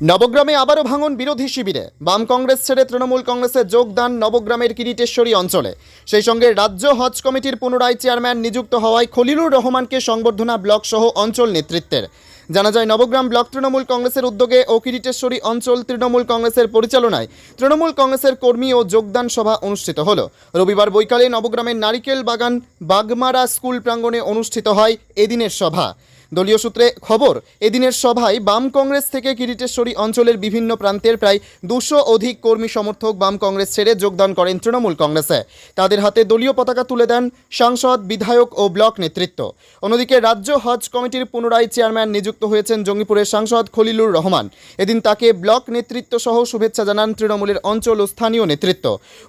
নবগ্রামে আবারও ভাঙন বিরোধী শিবিরে। বাম কংগ্রেস ছেড়ে তৃণমূল কংগ্রেসে যোগদান নবগ্রামের কিরিটেশ্বরী অঞ্চলে। সেই সঙ্গে রাজ্য হজ কমিটির পুনরায় চেয়ারম্যান নিযুক্ত হওয়ায় খলিলুর রহমানকে সংবর্ধনা ব্লক সহ অঞ্চল নেতৃত্বের। জানা যায়, নবগ্রাম ব্লক তৃণমূল কংগ্রেসের উদ্যোগে ও কিরিটেশ্বরী অঞ্চল তৃণমূল কংগ্রেসের পরিচালনায় তৃণমূল কংগ্রেসের কর্মী ও যোগদান সভা অনুষ্ঠিত হল। রবিবার বৈকালে নবগ্রামের নারিকেল বাগান বাগমারা স্কুল প্রাঙ্গণে অনুষ্ঠিত হয় এদিনের সভা। দলীয় সূত্রে খবর, এদিনের সভায় বাম কংগ্রেস থেকে কিরিটেশ্বরী অঞ্চলের বিভিন্ন প্রান্তের প্রায় দুশো অধিক কর্মী সমর্থক বাম কংগ্রেস ছেড়ে যোগদান করেন তৃণমূল কংগ্রেসে। তাদের হাতে দলীয় পতাকা তুলে দেন সাংসদ, বিধায়ক ও ব্লক নেতৃত্ব। অন্যদিকে রাজ্য হজ কমিটির পুনরায় চেয়ারম্যান নিযুক্ত হয়েছেন জঙ্গিপুরের সাংসদ খলিলুর রহমান। এদিন তাকে ব্লক নেতৃত্ব সহ শুভেচ্ছা জানান তৃণমূলের অঞ্চল ও স্থানীয় নেতৃত্ব।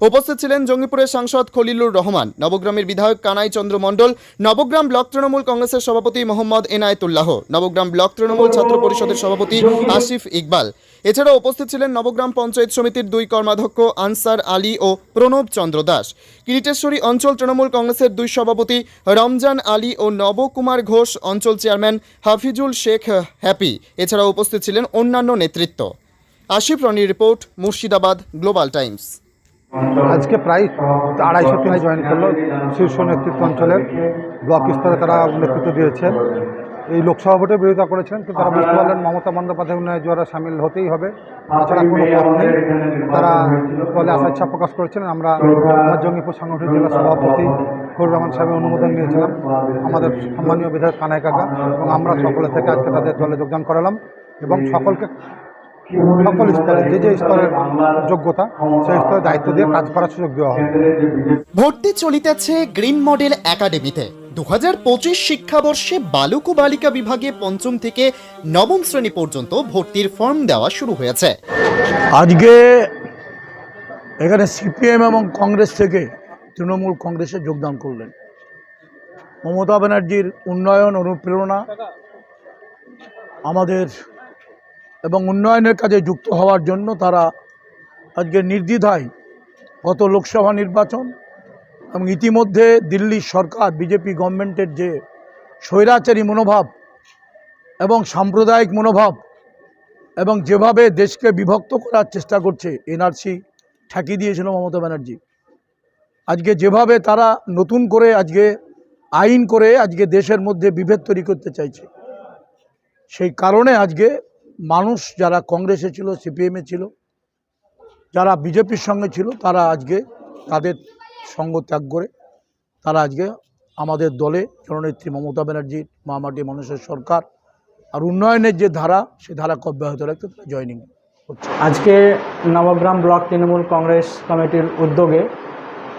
উপস্থিত ছিলেন জঙ্গিপুরের সাংসদ খলিলুর রহমান। নবগ্রামের বিধায়ক কানাই চন্দ্র মণ্ডল, নবগ্রাম ব্লক তৃণমূল কংগ্রেসের সভাপতি মোহাম্মদ এনায়েতুল্লাহ নবগ্রাম ব্লক তৃণমূল ছাত্র পরিষদের সভাপতি আসিফ ইকবাল। এছাড়া উপস্থিত ছিলেন নবগ্রাম পঞ্চায়েত সমিতির দুই কর্মাধ্যক্ষ আনসার আলী ও প্রণব চন্দ্র দাস। কিরিটেশ্বরী অঞ্চল তৃণমূল কংগ্রেসের দুই সভাপতি রমজান আলী ও নবকুমার ঘোষ অঞ্চল চেয়ারম্যান হাফিজুল শেখ হ্যাপি। এছাড়াও উপস্থিত ছিলেন অন্যান্য নেতৃত্ব। আশিফ রনির রিপোর্ট, মুর্শিদাবাদ, গ্লোবাল টাইমস। আজকে প্রায় আড়াইশো টিমে জয়েন করল শীর্ষ নেতৃত্ব অঞ্চলের ব্লক স্তরে তারা নেতৃত্ব দিয়েছেন। এই লোকসভা ভোটের বিরোধিতা করেছিলেন কিন্তু তারা বুঝতে পারলেন মমতা বন্দ্যোপাধ্যায় উন্নয়ন জোয়ারে সামিল হতেই হবে। তাছাড়া কোনো পথ নেই। তারা দলে আশা ইচ্ছা প্রকাশ করেছেন। আমরা জঙ্গিপুর সাংগঠনিক জেলা সভাপতি ফজলুর রহমান সাহেবের অনুমোদন নিয়েছিলাম। আমাদের সম্মানীয় বিধায়ক কানাই কাকা এবং আমরা সকলে থেকে আজকে তাদের দলে যোগদান করালাম এবং সকলকে সকল স্তরে যে যে স্তরের যোগ্যতা, সেই স্তরে দায়িত্ব দিয়ে কাজ করার সুযোগ দেওয়া হবে ভর্তি চলিতেছে গ্রিন মডেল একাডেমিতে। দু হাজার পঁচিশ শিক্ষাবর্ষে বালক ও বালিকা বিভাগে পঞ্চম থেকে নবম শ্রেণি পর্যন্ত ভর্তির ফর্ম দেওয়া শুরু হয়েছে। আজকে এখানে সিপিএম এবং কংগ্রেস থেকে তৃণমূল কংগ্রেসে যোগদান করলেন। মমতা ব্যানার্জির উন্নয়ন অনুপ্রেরণা আমাদের এবং উন্নয়নের কাজে যুক্ত হওয়ার জন্য তারা আজকে নির্দ্বিধায় গত লোকসভা নির্বাচন এবং ইতিমধ্যে দিল্লির সরকার, বিজেপি গভর্নমেন্টের যে স্বৈরাচারী মনোভাব এবং সাম্প্রদায়িক মনোভাব এবং যেভাবে দেশকে বিভক্ত করার চেষ্টা করছে, এনআরসি ঠেকিয়ে দিয়েছিল মমতা ব্যানার্জি। আজকে যেভাবে তারা নতুন করে আজকে আইন করে আজকে দেশের মধ্যে বিভেদ তৈরি করতে চাইছে, সেই কারণে আজকে মানুষ যারা কংগ্রেসে ছিল, সিপিএমে ছিল, যারা বিজেপির সঙ্গে ছিল, তারা আজকে তাদের সঙ্গ ত্যাগ করে তারা আজকে আমাদের দলে জননেত্রী মমতা ব্যানার্জি, মামাটি মানুষের সরকার আর উন্নয়নের যে ধারা, সে ধারা অব্যাহত রাখতে তারা জয়নিং আজকে নবগ্রাম ব্লক তৃণমূল কংগ্রেস কমিটির উদ্যোগে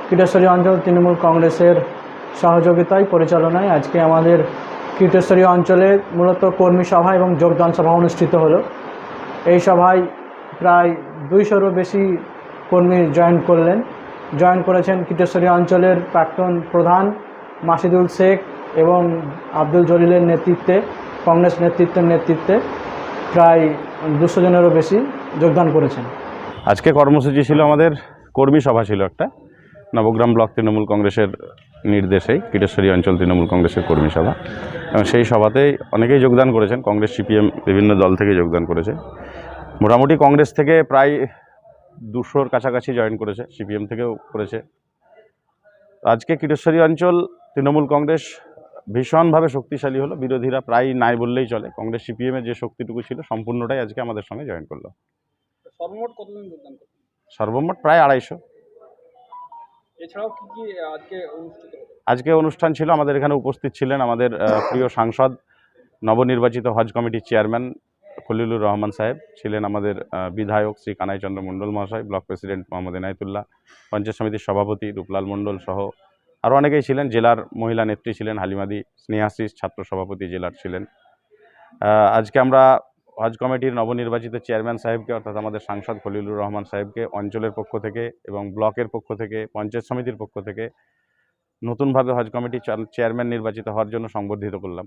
কীটেশ্বরী অঞ্চল তৃণমূল কংগ্রেসের সহযোগিতায়, পরিচালনায় আজকে আমাদের কীটেশ্বরী অঞ্চলে মূলত কর্মী সভা এবং যোগদান সভা অনুষ্ঠিত হলো। এই সভায় প্রায় দুইশোরও বেশি কর্মী জয়েন করলেন। জয়েন করেছেন কীটেশ্বরী অঞ্চলের প্রাক্তন প্রধান মাসিদুল শেখ এবং আব্দুল জলিলের নেতৃত্বে, কংগ্রেস নেতৃত্বের নেতৃত্বে প্রায় দুশো জনেরও বেশি যোগদান করেছেন। আজকে কর্মসূচি ছিল আমাদের কর্মী সভা ছিল একটা। নবগ্রাম ব্লক তৃণমূল কংগ্রেসের নির্দেশেই কিটেশ্বরী অঞ্চল তৃণমূল কংগ্রেসের কর্মী সভা। এবং সেই সভাতেই অনেকেই যোগদান করেছেন। কংগ্রেস, সিপিএম বিভিন্ন দল থেকে যোগদান করেছে। মোটামুটি কংগ্রেস থেকে প্রায় দুশোর কাছাকাছি জয়েন করেছে সিপিএম থেকেও করেছে। আজকে কিটেশ্বরী অঞ্চল তৃণমূল কংগ্রেস ভীষণভাবে শক্তিশালী হলো বিরোধীরা প্রায় নাই বললেই চলে। কংগ্রেস সিপিএমের যে শক্তিটুকু ছিল সম্পূর্ণটাই আজকে আমাদের সঙ্গে জয়েন করল। সর্বমোট করবে সর্বমোট প্রায় আড়াইশো। আজকে অনুষ্ঠান ছিল আমাদের এখানে উপস্থিত ছিলেন আমাদের প্রিয় সাংসদ নবনির্বাচিত হজ কমিটির চেয়ারম্যান খলিলুর রহমান সাহেব ছিলেন আমাদের বিধায়ক শ্রী কানাই চন্দ্র মণ্ডল মহাশয়, ব্লক প্রেসিডেন্ট মোহাম্মদ এনায়তুল্লাহ, পঞ্চায়েত সমিতির সভাপতি রূপলাল মণ্ডল সহ আরও অনেকেই ছিলেন। জেলার মহিলা নেত্রী ছিলেন হালিমাদি স্নেহাশিস, ছাত্র সভাপতি জেলার ছিলেন। আজকে আমরা হজ কমিটির নবনির্বাচিত চেয়ারম্যান সাহেবকে, অর্থাৎ আমাদের সাংসদ খলিলুর রহমান সাহেবকে, অঞ্চলের পক্ষ থেকে এবং ব্লকের পক্ষ থেকে, পঞ্চায়েত সমিতির পক্ষ থেকে নতুনভাবে হজ কমিটির চেয়ারম্যান নির্বাচিত হওয়ার জন্য সংবর্ধিত করলাম।